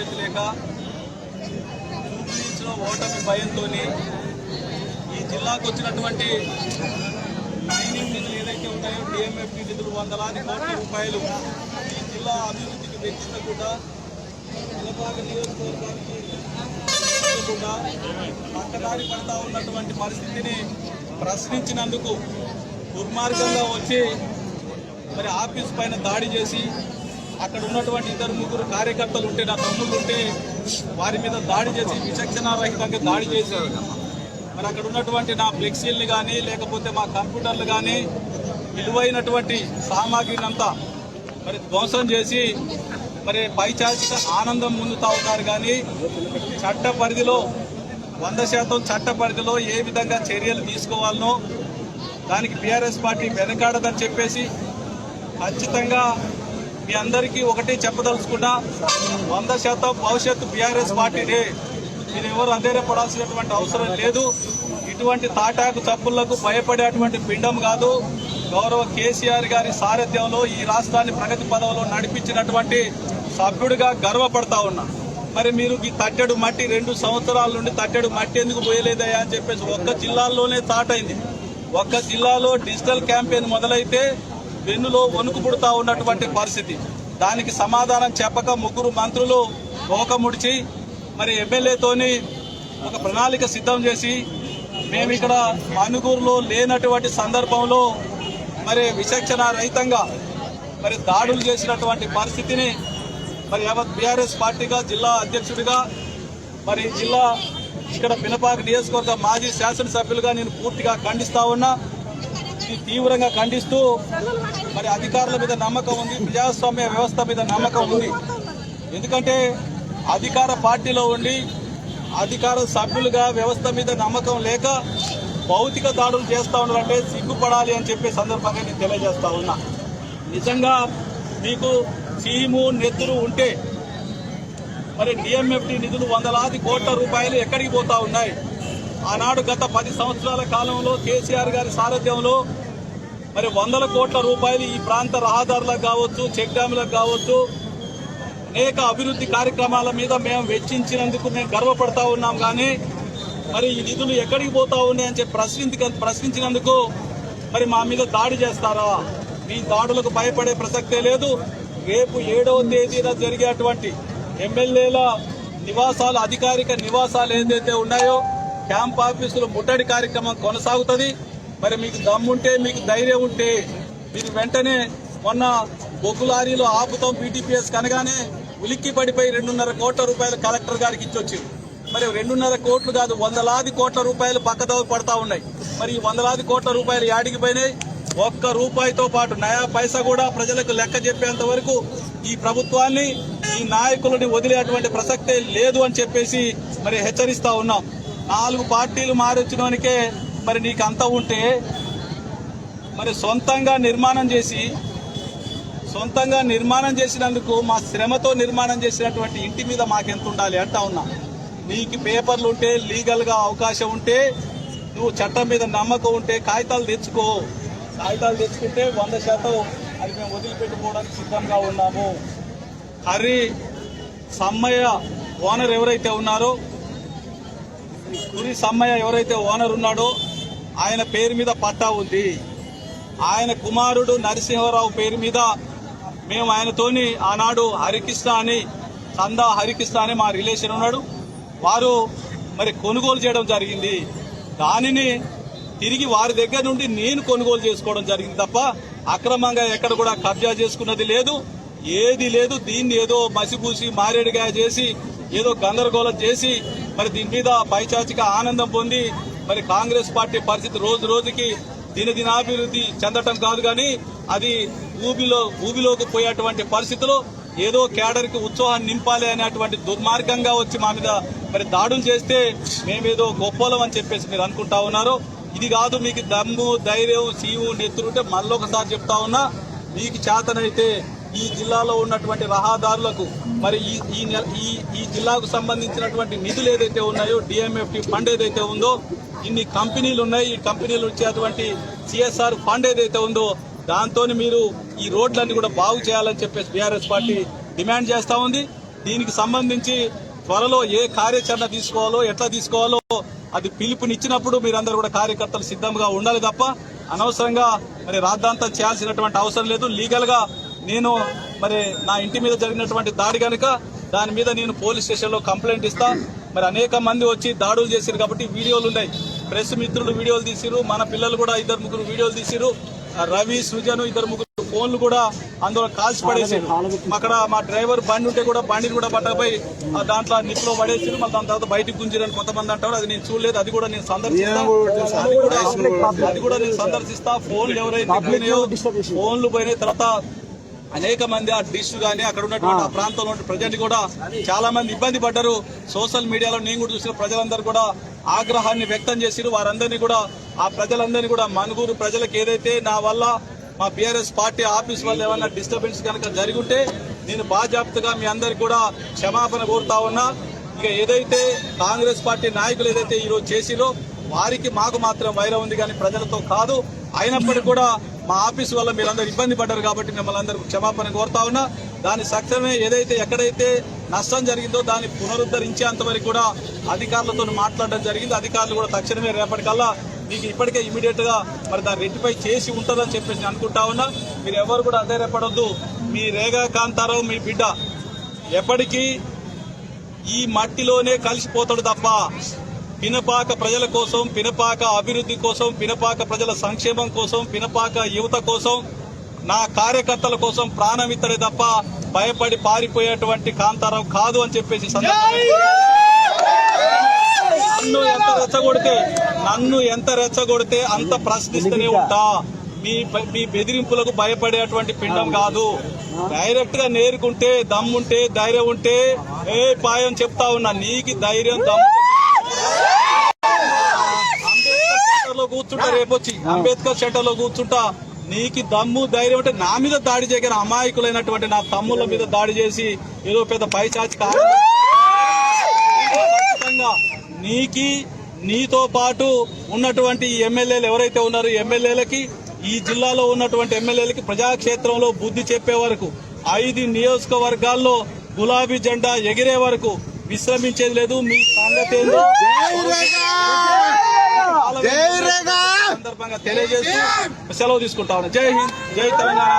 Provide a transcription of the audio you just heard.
భవిష్యత్తు లేక చూపించిన ఓటమి భయంతో ఈ జిల్లాకు వచ్చినటువంటి మైనింగ్ నిధులు ఏదైతే ఉన్నాయో డిఎంఎఫ్టీ నిధులు వందలాది కోట్ల రూపాయలు ఈ జిల్లా అభివృద్ధికి వెచ్చించకుండా పిలపాక నియోజకవర్గానికి పక్కదారి పడతా ఉన్నటువంటి పరిస్థితిని ప్రశ్నించినందుకు దుర్మార్గంగా వచ్చి మరి ఆఫీస్ పైన దాడి చేసి అక్కడ ఉన్నటువంటి ఇద్దరు ముగ్గురు కార్యకర్తలు ఉంటే నా తమ్ముళ్ళు ఉంటే వారి మీద దాడి చేసి విచక్షణారహితంగా దాడి చేసి మరి అక్కడ ఉన్నటువంటి నా ఫ్లెక్సీలు కానీ లేకపోతే మా కంప్యూటర్లు కానీ విలువైనటువంటి సామాగ్రిని అంతా మరి ధ్వంసం చేసి మరి పైచాల్సిన ఆనందం పొందుతా ఉన్నారు కానీ చట్ట పరిధిలో వంద శాతం చట్ట పరిధిలో ఏ విధంగా చర్యలు తీసుకోవాలనో దానికి బీఆర్ఎస్ పార్టీ వెనకాడదని చెప్పేసి ఖచ్చితంగా మీ అందరికీ ఒకటే చెప్పదలుచుకున్నా వంద శాతం భవిష్యత్తు బీఆర్ఎస్ పార్టీనే. మీరు ఎవరు అధైర్యపడాల్సినటువంటి అవసరం లేదు. ఇటువంటి తాటాకు చప్పుళ్ళకు భయపడేటువంటి పిండం కాదు. గౌరవ కేసీఆర్ గారి సారథ్యంలో ఈ రాష్ట్రాన్ని ప్రగతి పదవిలో నడిపించినటువంటి సభ్యుడిగా గర్వపడతా ఉన్నా. మరి మీరు ఈ తట్టెడు మట్టి రెండు సంవత్సరాల నుండి తట్టెడు మట్టి ఎందుకు పోయలేదయా అని చెప్పేసి ఒక్క జిల్లాలోనే తాటైంది ఒక్క జిల్లాలో డిజిటల్ క్యాంపెయిన్ మొదలైతే వెన్నులో వణుకు పుడతా ఉన్నటువంటి పరిస్థితి. దానికి సమాధానం చెప్పక ముగ్గురు మంత్రులు ఒక ముడిచి మరి ఎమ్మెల్యేతోని ఒక ప్రణాళిక సిద్ధం చేసి మేము ఇక్కడ మనుగూరులో లేనటువంటి సందర్భంలో మరి విచక్షణ రహితంగా మరి దాడులు చేసినటువంటి పరిస్థితిని మరి యావత్ బీఆర్ఎస్ పార్టీగా జిల్లా అధ్యక్షుడిగా మరి జిల్లా ఇక్కడ పినపాక నియోజకవర్గ మాజీ శాసనసభ్యులుగా నేను పూర్తిగా ఖండిస్తా ఉన్నా. తీవ్రంగా ఖండిస్తూ మరి అధికారుల మీద నమ్మకం ఉంది ప్రజాస్వామ్య వ్యవస్థ మీద నమ్మకం ఉంది. ఎందుకంటే అధికార పార్టీలో ఉండి అధికార సభ్యులుగా వ్యవస్థ మీద నమ్మకం లేక భౌతిక దాడులు చేస్తూ ఉండాలంటే సిగ్గుపడాలి అని చెప్పే సందర్భంగా నేను తెలియజేస్తా ఉన్నా. నిజంగా మీకు సీము నెత్తురు ఉంటే మరి డిఎంఎఫ్టీ నిధులు వందలాది కోట్ల రూపాయలు ఎక్కడికి పోతా ఉన్నాయి? ఆనాడు గత పది సంవత్సరాల కాలంలో కేసీఆర్ గారి సారథ్యంలో మరి వందల కోట్ల రూపాయలు ఈ ప్రాంత రహదారులకు కావచ్చు చెక్ డ్యాములకు కావచ్చు అనేక అభివృద్ధి కార్యక్రమాల మీద మేము వెచ్చించినందుకు మేము గర్వపడతా ఉన్నాం. కానీ మరి ఈ నిధులు ఎక్కడికి పోతా ఉన్నాయని చెప్పి ప్రశ్నించ ప్రశ్నించినందుకు మరి మా మీద దాడి చేస్తారా? మీ దాడులకు భయపడే ప్రసక్తే లేదు. రేపు ఏడవ తేదీన జరిగేటువంటి ఎమ్మెల్యేల నివాసాలు అధికారిక నివాసాలు ఏదైతే ఉన్నాయో క్యాంప్ ఆఫీసులు ముట్టడి కార్యక్రమం కొనసాగుతుంది. మరి మీకు దమ్ముంటే మీకు ధైర్యం ఉంటే మీరు వెంటనే మొన్న బొగ్గు లారీలు ఆపుతాం బీటీపీఎస్ కనగానే ఉలిక్కి పడిపోయి రెండున్నర కోట్ల రూపాయలు కలెక్టర్ గారికి ఇచ్చొచ్చు మరి రెండున్నర కోట్లు కాదు వందలాది కోట్ల రూపాయలు పక్కదవ పడతా ఉన్నాయి. మరి ఈ వందలాది కోట్ల రూపాయలు యాడికి పోయినాయి? ఒక్క రూపాయితో పాటు నయా పైసా కూడా ప్రజలకు లెక్క చెప్పేంత వరకు ఈ ప్రభుత్వాన్ని ఈ నాయకులని వదిలేటువంటి ప్రసక్తే లేదు అని చెప్పేసి మరి హెచ్చరిస్తా ఉన్నాం. నాలుగు పార్టీలు మారొచ్చినోనికే మరి నీకు అంత ఉంటే మరి సొంతంగా నిర్మాణం చేసి సొంతంగా నిర్మాణం చేసినందుకు మా శ్రమతో నిర్మాణం చేసినటువంటి ఇంటి మీద మాకెంత ఉండాలి అంటా ఉన్నా. నీకు పేపర్లు ఉంటే లీగల్గా అవకాశం ఉంటే నువ్వు చట్టం మీద నమ్మకం ఉంటే కాగితాలు తెచ్చుకో. కాగితాలు తెచ్చుకుంటే వంద శాతం అది మేము వదిలిపెట్టుకోవడానికి సిద్ధంగా ఉన్నాము. హరి సమ్మయ్య ఓనర్ ఎవరైతే ఉన్నారో గురి సమ్మయ్య ఎవరైతే ఓనర్ ఉన్నాడో ఆయన పేరు మీద పట్టా ఉంది. ఆయన కుమారుడు నరసింహారావు పేరు మీద మేము ఆయనతోని ఆనాడు హరికృష్ణ అని చందా హరికృష్ణ అని మా రిలేషన్ ఉన్నాడు. వారు మరి కొనుగోలు చేయడం జరిగింది. దానిని తిరిగి వారి దగ్గర నుండి నేను కొనుగోలు చేసుకోవడం జరిగింది తప్ప అక్రమంగా ఎక్కడ కూడా కబ్జా చేసుకున్నది లేదు. ఏది లేదు దీన్ని ఏదో మసిపూసి మారేడుగా చేసి ఏదో గందరగోళం చేసి మరి దీని మీద పైచాచిక ఆనందం పొంది మరి కాంగ్రెస్ పార్టీ పరిస్థితి రోజు రోజుకి దినదినాభివృద్ధి చెందటం కాదు కానీ అది ఊబిలో ఊబిలోకి పోయేటువంటి పరిస్థితిలో ఏదో కేడర్కి ఉత్సాహాన్ని నింపాలి అనేటువంటి దుర్మార్గంగా వచ్చి మా మీద మరి దాడులు చేస్తే మేమేదో గొప్పలం అని చెప్పేసి మీరు అనుకుంటా ఉన్నారు. ఇది కాదు మీకు దమ్ము ధైర్యం సీవు నెత్తురుంటే మళ్ళొకసారి చెప్తా ఉన్నా మీకు చేతనైతే ఈ జిల్లాలో ఉన్నటువంటి రహదారులకు మరి ఈ ఈ నెల- ఈ ఈ జిల్లాకు సంబంధించినటువంటి నిధులు ఏదైతే ఉన్నాయో డిఎంఎఫ్టి ఫండ్ ఏదైతే ఉందో ఇన్ని కంపెనీలు ఉన్నాయి. ఈ కంపెనీలు వచ్చేటువంటి సిఎస్ఆర్ ఫండ్ ఏదైతే ఉందో దాంతో మీరు ఈ రోడ్లన్నీ కూడా బాగు చేయాలని చెప్పేసి బీఆర్ఎస్ పార్టీ డిమాండ్ చేస్తూ ఉంది. దీనికి సంబంధించి త్వరలో ఏ కార్యాచరణ తీసుకోవాలో ఎట్లా తీసుకోవాలో అది పిలుపునిచ్చినప్పుడు మీరందరూ కూడా కార్యకర్తలు సిద్ధంగా ఉండాలి తప్ప అనవసరంగా మరి రాద్ధాంతం చేయాల్సినటువంటి అవసరం లేదు. లీగల్గా నేను మరి నా ఇంటి మీద జరిగినటువంటి దాడి కనుక దాని మీద నేను పోలీస్ స్టేషన్లో కంప్లైంట్ ఇస్తా. మరి అనేక మంది వచ్చి దాడులు చేశారు కాబట్టి వీడియోలు ఉన్నాయి. ప్రెస్ మిత్రులు వీడియోలు తీసిరు మన పిల్లలు కూడా ఇద్దరు ముగ్గురు వీడియోలు తీసిరు రవి సృజను ఇద్దరు ముగ్గురు ఫోన్లు కూడా అందులో కాల్చి పడేసారు అక్కడ మా డ్రైవర్ బండి ఉంటే కూడా బండిని కూడా పట్టకపోయి దాంట్లో నిప్పులో పడేసారు మళ్ళీ దాని తర్వాత బయటకు గుంజిరని కొంతమంది అంటారు. అది నేను చూడలేదు. అది కూడా నేను సందర్శిస్తా. అది కూడా నేను సందర్శిస్తా. ఫోన్లు ఎవరైతే ఫోన్లు పోయిన తర్వాత అనేక మంది ఆ డిష్ గానీ అక్కడ ఉన్నటువంటి ఆ. ప్రాంతంలో ప్రజలు కూడా చాలా మంది ఇబ్బంది పడ్డారు. సోషల్ మీడియాలో నేను కూడా చూసిన ప్రజలందరూ కూడా ఆగ్రహాన్ని వ్యక్తం చేసిరు వారందరినీ కూడా ఆ ప్రజలందరినీ కూడా మనుగురు ప్రజలకు ఏదైతే నా వల్ల మా బీఆర్ఎస్ పార్టీ ఆఫీస్ వల్ల ఏమన్నా డిస్టర్బెన్స్ కనుక జరిగి ఉంటే నేను బాధ్యాప్తగా మీ అందరికి కూడా క్షమాపణ కోరుతా ఉన్నా. ఇక ఏదైతే కాంగ్రెస్ పార్టీ నాయకులు ఏదైతే ఈరోజు చేసిరో వారికి మాకు మాత్రం వైరం ఉంది కానీ ప్రజలతో కాదు. అయినప్పటికీ కూడా మా ఆఫీస్ వల్ల మీరందరూ ఇబ్బంది పడ్డారు కాబట్టి మిమ్మల్ని అందరూ క్షమాపణ కోరుతా ఉన్నా. దాని సక్రమే ఏదైతే ఎక్కడైతే నష్టం జరిగిందో దాన్ని పునరుద్ధరించేంత వరకు కూడా అధికారులతో మాట్లాడడం జరిగింది. అధికారులు కూడా తక్షణమే రేపటికల్లా మీకు ఇప్పటికే ఇమీడియట్గా మరి దాన్ని రెట్టిఫై చేసి ఉంటుందని చెప్పేసి నేను అనుకుంటా ఉన్నా. మీరు ఎవరు కూడా అధైర్యపడొద్దు. మీ రేగా కాంతారావు మీ బిడ్డ ఎప్పటికీ ఈ మట్టిలోనే కలిసిపోతాడు తప్ప పినపాక ప్రజల కోసం పినపాక అభివృద్ధి కోసం పినపాక ప్రజల సంక్షేమం కోసం పినపాక యువత కోసం నా కార్యకర్తల కోసం ప్రాణం ఇత్తడే తప్ప భయపడి పారిపోయేటువంటి కాంతారావు కాదు అని చెప్పేసి నన్ను ఎంత రెచ్చగొడితే నన్ను ఎంత రెచ్చగొడితే అంత ప్రశ్నిస్తూనే ఉంటా. మీ మీ బెదిరింపులకు భయపడేటువంటి పిండం కాదు. డైరెక్ట్గా నేరుకుంటే దమ్ముంటే ధైర్యం ఉంటే ఏ పాయం చెప్తా ఉన్నా నీకు ధైర్యం దమ్ము కూర్చుంటా రేపొచ్చి అంబేద్కర్ సెంటర్లో కూర్చుంటా. నీకు దమ్ము ధైర్యం అంటే నా మీద దాడి చేయగల అమాయకులైనటువంటి నా తమ్ముల మీద దాడి చేసి ఏదో పెద్ద పైచాచి నీకి నీతో పాటు ఉన్నటువంటి ఎమ్మెల్యేలు ఎవరైతే ఉన్నారో ఎమ్మెల్యేలకి ఈ జిల్లాలో ఉన్నటువంటి ఎమ్మెల్యేలకి ప్రజాక్షేత్రంలో బుద్ధి చెప్పే వరకు ఐదు నియోజకవర్గాల్లో గులాబీ జెండా ఎగిరే వరకు విశ్రమించేది లేదు మీ సంగతి సందర్భంగా తెలియజేస్తూ సెలవు తీసుకుంటా జై హింద్ జై తెలంగాణ!